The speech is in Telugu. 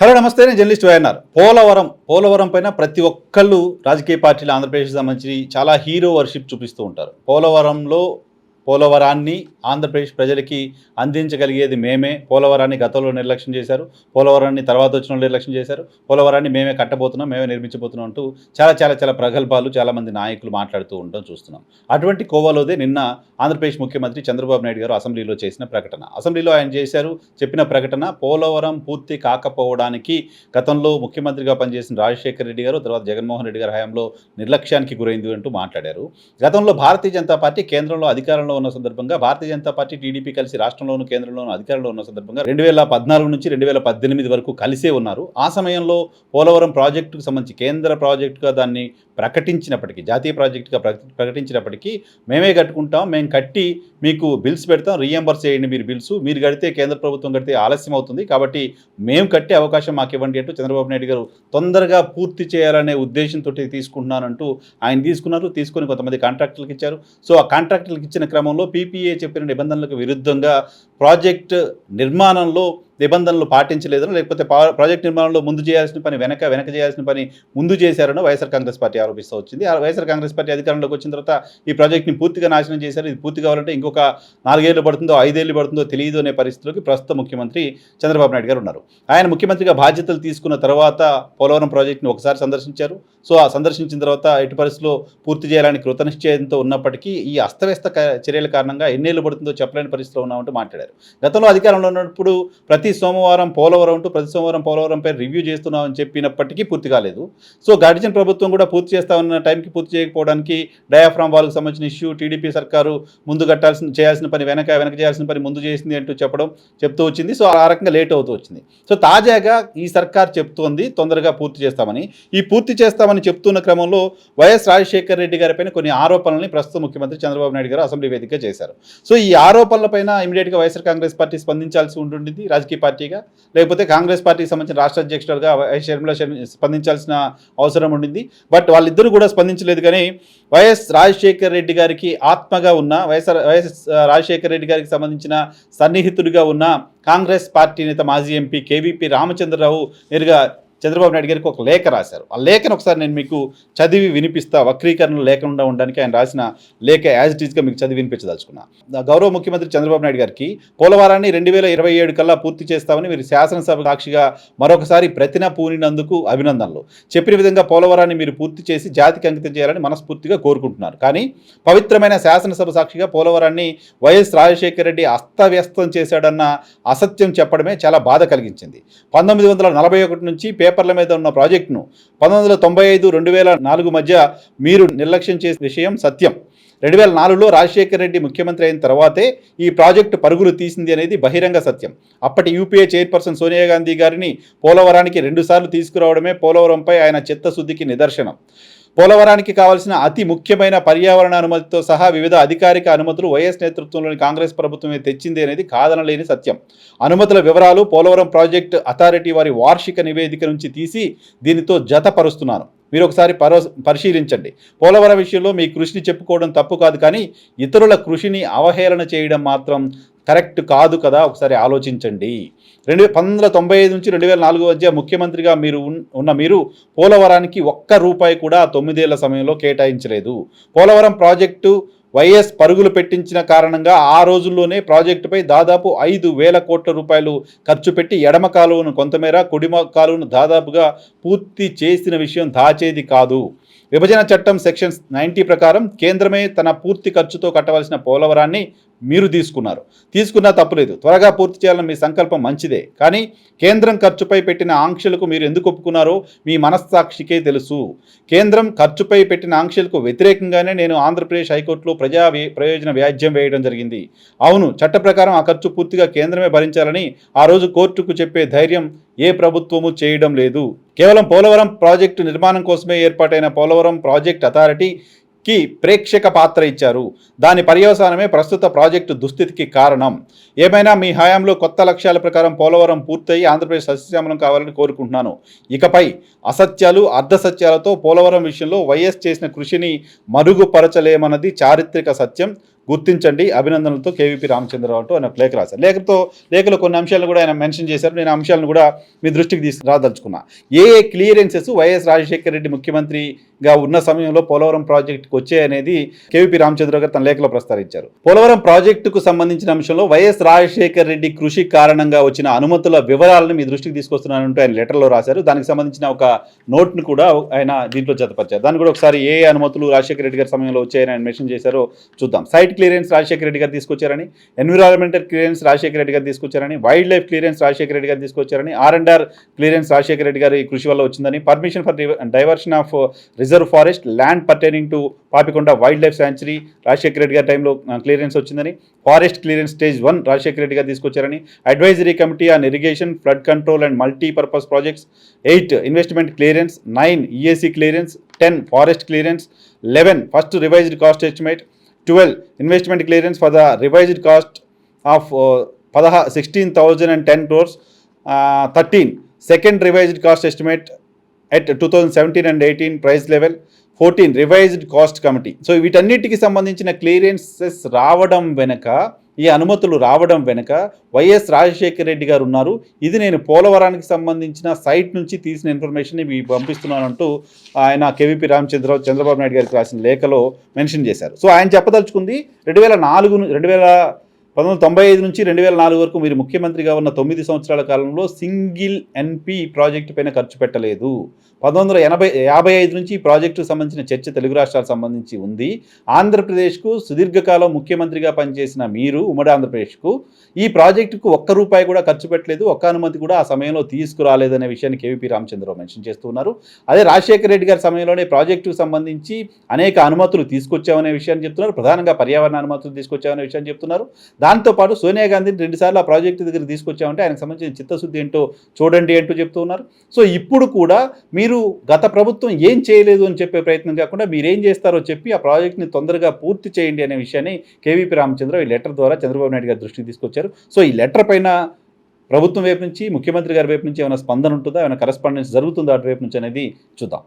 హలో నమస్తే నేను జర్నలిస్ట్ వైఎన్ఆర్. పోలవరం పోలవరం పైన ప్రతి ఒక్కళ్ళు రాజకీయ పార్టీలు ఆంధ్రప్రదేశ్కి సంబంధించి చాలా హీరో వర్షిప్ చూపిస్తూ ఉంటారు. పోలవరంలో పోలవరాన్ని ఆంధ్రప్రదేశ్ ప్రజలకి అందించగలిగేది మేమే. పోలవరాన్ని గతంలో నిర్లక్ష్యం చేశారు. పోలవరాన్ని తర్వాత వచ్చిన వాళ్ళు నిర్లక్ష్యం చేశారు. పోలవరాన్ని మేమే కట్టబోతున్నాం మేమే నిర్మించబోతున్నాం అంటూ చాలా చాలా చాలా ప్రగల్భాలు చాలామంది నాయకులు మాట్లాడుతూ ఉండడం చూస్తున్నాం. అటువంటి కోవలోదే నిన్న ఆంధ్రప్రదేశ్ ముఖ్యమంత్రి చంద్రబాబు నాయుడు గారు అసెంబ్లీలో చేసిన ప్రకటన. అసెంబ్లీలో ఆయన చేశారు చెప్పిన ప్రకటన పోలవరం పూర్తి కాకపోవడానికి గతంలో ముఖ్యమంత్రిగా పనిచేసిన రాజశేఖర రెడ్డి గారు తర్వాత జగన్మోహన్ రెడ్డి గారి హయాంలో నిర్లక్ష్యానికి గురైంది అంటూ మాట్లాడారు. గతంలో భారతీయ జనతా పార్టీ కేంద్రంలో అధికారంలో ఉన్న సందర్భంగా భారతీయ జనతా పార్టీ టీడీపీ కలిసి రాష్ట్రంలోను కేంద్రంలోను అధికారంలో ఉన్న సందర్భంగా రెండు వేల పద్నాలుగు నుంచి రెండు వేల పద్దెనిమిది వరకు కలిసే ఉన్నారు. ఆ సమయంలో పోలవరం ప్రాజెక్టుకు సంబంధించి కేంద్ర ప్రాజెక్టుగా దాన్ని ప్రకటించినప్పటికీ జాతీయ ప్రాజెక్టుగా ప్రకటించినప్పటికీ మేమే కట్టుకుంటాం మేము కట్టి మీకు బిల్స్ పెడతాం రీఎంబర్స్ చేయండి మీరు బిల్స్ మీరు కడితే కేంద్ర ప్రభుత్వం కడితే ఆలస్యం అవుతుంది. కాబట్టి మేము కట్టే అవకాశం మాకు ఇవ్వండి అంటూ చంద్రబాబు నాయుడు గారు తొందరగా పూర్తి చేయాలనే ఉద్దేశంతో తీసుకుంటున్నానంటూ ఆయన తీసుకున్నారు. తీసుకొని కొంతమంది కాంట్రాక్టర్లకు ఇచ్చారు. సో ఆ కాంట్రాక్టర్లకు ఇచ్చిన క్రమం క్రమంలో పీపీఏ చెప్పిన నిబంధనలకు విరుద్ధంగా ప్రాజెక్ట్ నిర్మాణంలో నిబంధనలు పాటించలేదనో లేకపోతే ప్రాజెక్ట్ నిర్మాణంలో ముందు చేయాల్సిన పని వెనక వెనక చేయాల్సిన పని ముందు చేశారనో వైఎస్ఆర్ కాంగ్రెస్ పార్టీ ఆరోపిస్తూ వచ్చింది. ఆ వైఎస్ఆర్ కాంగ్రెస్ పార్టీ అధికారంలోకి వచ్చిన తర్వాత ఈ ప్రాజెక్ట్ని పూర్తిగా నాశనం చేశారు. ఇది పూర్తి కావాలంటే ఇంకొక నాలుగేళ్ళు పడుతుందో ఐదేళ్ళు పడుతుందో తెలియదు అనే పరిస్థితిలోకి ప్రస్తుత ముఖ్యమంత్రి చంద్రబాబు నాయుడు గారు ఉన్నారు. ఆయన ముఖ్యమంత్రిగా బాధ్యతలు తీసుకున్న తర్వాత పోలవరం ప్రాజెక్ట్ని ఒకసారి సందర్శించారు. సో ఆ సందర్శించిన తర్వాత ఎటు పరిస్థితిలో పూర్తి చేయాలని కృతనిశ్చయంతో ఉన్నప్పటికీ ఈ అస్తవ్యస్త క- చర్యల కారణంగా ఎన్నేళ్ళు పడుతుందో చెప్పలేని పరిస్థితిలో ఉన్నామంటూ మాట్లాడారు. గతంలో అధికారంలో ఉన్నప్పుడు ప్రతి సోమవారం పోలవరం అంటూ ప్రతి సోమవారం పోలవరంపై రివ్యూ చేస్తున్నామని చెప్పినప్పటికీ పూర్తి కాలేదు. సో గడిచిన ప్రభుత్వం కూడా పూర్తి చేస్తామన్న టైంకి పూర్తి చేయకపోవడానికి డయాఫ్రామ్ వాళ్ళకి సంబంధించిన ఇష్యూ టీడీపీ సర్కారు ముందు కట్టాల్సిన చేయాల్సిన పని వెనక వెనక చేయాల్సిన పని ముందు చేసింది అంటూ చెప్పడం చెప్తూ వచ్చింది. సో ఆ రకంగా లేట్ అవుతూ వచ్చింది. సో తాజాగా ఈ సర్కార్ చెప్తోంది తొందరగా పూర్తి చేస్తామని. ఈ పూర్తి చేస్తామని చెప్తున్న క్రమంలో వైఎస్ రాజశేఖర రెడ్డి గారిపైన కొన్ని ఆరోపణల్ని ప్రస్తుత ముఖ్యమంత్రి చంద్రబాబు నాయుడు గారు అసెంబ్లీ వేదికగా చేశారు. సో ఈ ఆరోపణలపైన ఇమీడియట్గా వైఎస్ఆర్ కాంగ్రెస్ పార్టీ స్పందించాల్సి ఉంటుంది రాజకీయ పార్టీగా లేకపోతే కాంగ్రెస్ పార్టీకి సంబంధించిన రాష్ట్ర అధ్యక్షులుగా వైఎస్ షర్మిల స్పందించాల్సిన అవసరం ఉండింది. బట్ వాళ్ళిద్దరూ కూడా స్పందించలేదు కానీ వైఎస్ రాజశేఖర్ రెడ్డి గారికి ఆత్మగా ఉన్న వైఎస్ఆర్ వైఎస్ రాజశేఖర్ రెడ్డి గారికి సంబంధించిన సన్నిహితుడిగా ఉన్న కాంగ్రెస్ పార్టీ నేత మాజీ ఎంపీ కేవీపీ రామచంద్రరావు నేరుగా చంద్రబాబు నాయుడు గారికి ఒక లేఖ రాశారు. ఆ లేఖను ఒకసారి నేను మీకు చదివి వినిపిస్తా. వక్రీకరణలు లేకుండా ఉండడానికి ఆయన రాసిన లేఖ యాజ్ ఇట్ ఈస్గా మీకు చదివి వినిపించదలుచుకున్నా. గౌరవ ముఖ్యమంత్రి చంద్రబాబు నాయుడు గారికి పోలవరాన్ని రెండు వేల ఇరవై ఏడు కల్లా పూర్తి చేస్తామని మీరు శాసనసభ సాక్షిగా మరొకసారి ప్రతిన పూనినందుకు అభినందనలు. చెప్పిన విధంగా పోలవరాన్ని మీరు పూర్తి చేసి జాతికి అంకితం చేయాలని మనస్ఫూర్తిగా కోరుకుంటున్నారు. కానీ పవిత్రమైన శాసనసభ సాక్షిగా పోలవరాన్ని వైఎస్ రాజశేఖర రెడ్డి అస్తవ్యస్తం చేశాడన్న అసత్యం చెప్పడమే చాలా బాధ కలిగించింది. పంతొమ్మిది వందల నలభై ఒకటి నుంచి పేపర్ల మీద ఉన్న ప్రాజెక్టును పంతొమ్మిది వందల తొంభై ఐదు రెండు వేల నాలుగు మధ్య మీరు నిర్లక్ష్యం చేసిన విషయం సత్యం. రెండు వేల నాలుగులో రాజశేఖర రెడ్డి ముఖ్యమంత్రి అయిన తర్వాతే ఈ ప్రాజెక్టు పరుగులు తీసింది అనేది బహిరంగ సత్యం. అప్పటి యూపీఏ చైర్పర్సన్ సోనియా గాంధీ గారిని పోలవరానికి రెండుసార్లు తీసుకురావడమే పోలవరంపై ఆయన చిత్తశుద్ధికి నిదర్శనం. పోలవరానికి కావాల్సిన అతి ముఖ్యమైన పర్యావరణ అనుమతితో సహా వివిధ అధికారిక అనుమతులు వైఎస్ నేతృత్వంలోని కాంగ్రెస్ ప్రభుత్వమే తెచ్చింది అనేది కాదనలేని సత్యం. అనుమతుల వివరాలు పోలవరం ప్రాజెక్ట్ అథారిటీ వారి వార్షిక నివేదిక నుంచి తీసి దీనితో జతపరుస్తున్నాను. మీరు ఒకసారి పరో పరిశీలించండి. పోలవరం విషయంలో మీ కృషిని చెప్పుకోవడం తప్పు కాదు కానీ ఇతరుల కృషిని అవహేళన చేయడం మాత్రం కరెక్ట్ కాదు కదా ఒకసారి ఆలోచించండి. రెండు వేల పంతొమ్మిది వందల తొంభై ఐదు నుంచి రెండు వేల నాలుగు మధ్య ముఖ్యమంత్రిగా మీరు ఉన్- ఉన్న మీరు పోలవరానికి ఒక్క రూపాయి కూడా తొమ్మిదేళ్ళ సమయంలో కేటాయించలేదు. పోలవరం ప్రాజెక్టు వైఎస్ పరుగులు పెట్టించిన కారణంగా ఆ రోజుల్లోనే ప్రాజెక్టుపై దాదాపు ఐదు వేల కోట్ల రూపాయలు ఖర్చు పెట్టి ఎడమ కాలువను కొంతమేర కుడిమ కాలువను దాదాపుగా పూర్తి చేసిన విషయం దాచేది కాదు. విభజన చట్టం సెక్షన్ నైంటీ ప్రకారం కేంద్రమే తన పూర్తి ఖర్చుతో కట్టవలసిన పోలవరాన్ని మీరు తీసుకున్నారు. తీసుకున్నా తప్పులేదు. త్వరగా పూర్తి చేయాలని మీ సంకల్పం మంచిదే. కానీ కేంద్రం ఖర్చుపై పెట్టిన ఆంక్షలకు మీరు ఎందుకు ఒప్పుకున్నారో మీ మనస్సాక్షికే తెలుసు. కేంద్రం ఖర్చుపై పెట్టిన ఆంక్షలకు వ్యతిరేకంగానే నేను ఆంధ్రప్రదేశ్ హైకోర్టులో ప్రజా ప్రయోజన వ్యాజ్యం వేయడం జరిగింది. అవును చట్ట ప్రకారం ఆ ఖర్చు పూర్తిగా కేంద్రమే భరించాలని ఆ రోజు కోర్టుకు చెప్పే ధైర్యం ఏ ప్రభుత్వము చేయడం లేదు. కేవలం పోలవరం ప్రాజెక్టు నిర్మాణం కోసమే ఏర్పాటైన పోలవరం ప్రాజెక్ట్ అథారిటీ కి ప్రేక్షక పాత్ర ఇచ్చారు. దాని పర్యవసానమే ప్రస్తుత ప్రాజెక్టు దుస్థితికి కారణం. ఏమైనా మీ హయాంలో కొత్త లక్ష్యాల ప్రకారం పోలవరం పూర్తయి ఆంధ్రప్రదేశ్ సస్యశ్యామలం కావాలని కోరుకుంటున్నాను. ఇకపై అసత్యాలు అర్ధసత్యాలతో పోలవరం విషయంలో వైఎస్ చేసిన కృషిని మరుగుపరచలేమన్నది చారిత్రక సత్యం. గుర్తించండి. అభినందనలతో కేవీపీ రామచంద్రరావు అంటూ ఆయన లేఖ రాశారు. లేఖతో లేఖలో కొన్ని అంశాలను కూడా ఆయన మెన్షన్ చేశారు. నేను అంశాలను కూడా మీ దృష్టికి తీసుకు రాదలుచుకున్నా. ఏ ఏ క్లియరెన్సెస్ వైఎస్ రాజశేఖర రెడ్డి ముఖ్యమంత్రిగా ఉన్న సమయంలో పోలవరం ప్రాజెక్టుకు వచ్చాయనేది కేవీపీ రామచంద్రరావు గారు తన లేఖలో ప్రస్తావించారు. పోలవరం ప్రాజెక్టుకు సంబంధించిన అంశంలో వైఎస్ రాజశేఖర రెడ్డి కృషి కారణంగా వచ్చిన అనుమతుల వివరాలను మీ దృష్టికి తీసుకొస్తున్నానంటూ ఆయన లెటర్లో రాశారు. దానికి సంబంధించిన ఒక నోట్ను కూడా ఆయన దీంట్లో జతపరిచారు. దాన్ని కూడా ఒకసారి ఏ అనుమతులు రాజశేఖర రెడ్డి గారి సమయంలో వచ్చాయని ఆయన మెన్షన్ చేశారో చూద్దాం. సైట్ క్లియరెన్స్ రాజశేఖర రెడ్డి గారు తీసుకొచ్చారని ఎన్విరాన్మెంటల్ క్లియరెన్స్ రాజశేఖర రెడ్డి గారు తీసుకొచ్చారని wildlife clearance Rajasekhara Reddy గారు తీసుకొచ్చారని R and R clearance Rajasekhara Reddy గారి కృషి వల్ల వచ్చిందని permission for diversion of reserve forest land pertaining to Papikonda wildlife sanctuary Rajasekhara Reddy గారి టైంలో క్లియరెన్స్ వచ్చిందని forest clearance stage one Rajasekhara Reddy garu తీసుకొచ్చారని advisory committee on irrigation flood control and multipurpose projects eight investment clearance nine ESC clearance ten forest clearance eleven first revised cost estimate twelve investment clearance for the revised cost of పదహా sixteen thousand and ten crores thirteen second revised cost estimate at two thousand seventeen and eighteen price level fourteen revised cost committee so వీటన్నిటికి సంబంధించిన క్లియరెన్సెస్ రావడం వెనక ఈ అనుమతులు రావడం వెనుక వైఎస్ రాజశేఖర రెడ్డి గారు ఉన్నారు. ఇది నేను పోలవరానికి సంబంధించిన సైట్ నుంచి తీసిన ఇన్ఫర్మేషన్ ఇవి పంపిస్తున్నానంటూ ఆయన కేవీపీ రామచంద్రరావు చంద్రబాబు నాయుడు గారికి రాసిన లేఖలో మెన్షన్ చేశారు. సో ఆయన చెప్పదలుచుకుంది రెండు వేల నాలుగు రెండు వేల పంతొమ్మిది తొంభై ఐదు నుంచి రెండు వేల నాలుగు వరకు మీరు ముఖ్యమంత్రిగా ఉన్న తొమ్మిది సంవత్సరాల కాలంలో సింగిల్ ఎన్పి ప్రాజెక్టు పైన ఖర్చు పెట్టలేదు. పంతొమ్మిది వందల ఎనభై యాభై ఐదు నుంచి ఈ ప్రాజెక్టుకు సంబంధించిన చర్చ తెలుగు రాష్ట్రాలకు సంబంధించి ఉంది. ఆంధ్రప్రదేశ్కు సుదీర్ఘకాలం ముఖ్యమంత్రిగా పనిచేసిన మీరు ఉమ్మడి ఆంధ్రప్రదేశ్కు ఈ ప్రాజెక్టుకు ఒక్క రూపాయి కూడా ఖర్చు పెట్టలేదు. ఒక్క అనుమతి కూడా ఆ సమయంలో తీసుకురాలేదనే విషయాన్ని కేవీపీ రామచంద్రరావు మెన్షన్ చేస్తున్నారు. అదే రాజశేఖర రెడ్డి గారి సమయంలోనే ప్రాజెక్టుకు సంబంధించి అనేక అనుమతులు తీసుకొచ్చామనే విషయాన్ని చెప్తున్నారు. ప్రధానంగా పర్యావరణ అనుమతులు తీసుకొచ్చామనే విషయాన్ని చెప్తున్నారు. దాంతోపాటు సోనియా గాంధీని రెండుసార్లు ఆ ప్రాజెక్టు దగ్గర తీసుకొచ్చామంటే ఆయనకు సంబంధించిన చిత్తశుద్ధి ఏంటో చూడండి అంటూ చెప్తూ ఉన్నారు సో ఇప్పుడు కూడా మీరు గత ప్రభుత్వం ఏం చేయలేదు అని చెప్పే ప్రయత్నం కాకుండా మీరేం చేస్తారో చెప్పి ఆ ప్రాజెక్ట్ని తొందరగా పూర్తి చేయండి అనే విషయాన్ని కేవీపీ రామచంద్ర ఈ లెటర్ ద్వారా చంద్రబాబు నాయుడు గారి దృష్టికి తీసుకొచ్చారు. సో ఈ లెటర్ పైన ప్రభుత్వం వైపు నుంచి ముఖ్యమంత్రి గారి వైపు నుంచి ఏమైనా స్పందన ఉంటుందా? ఏమైనా కరస్పాండెన్స్ జరుగుతుందా అటు వైపు నుంచి అనేది చూద్దాం.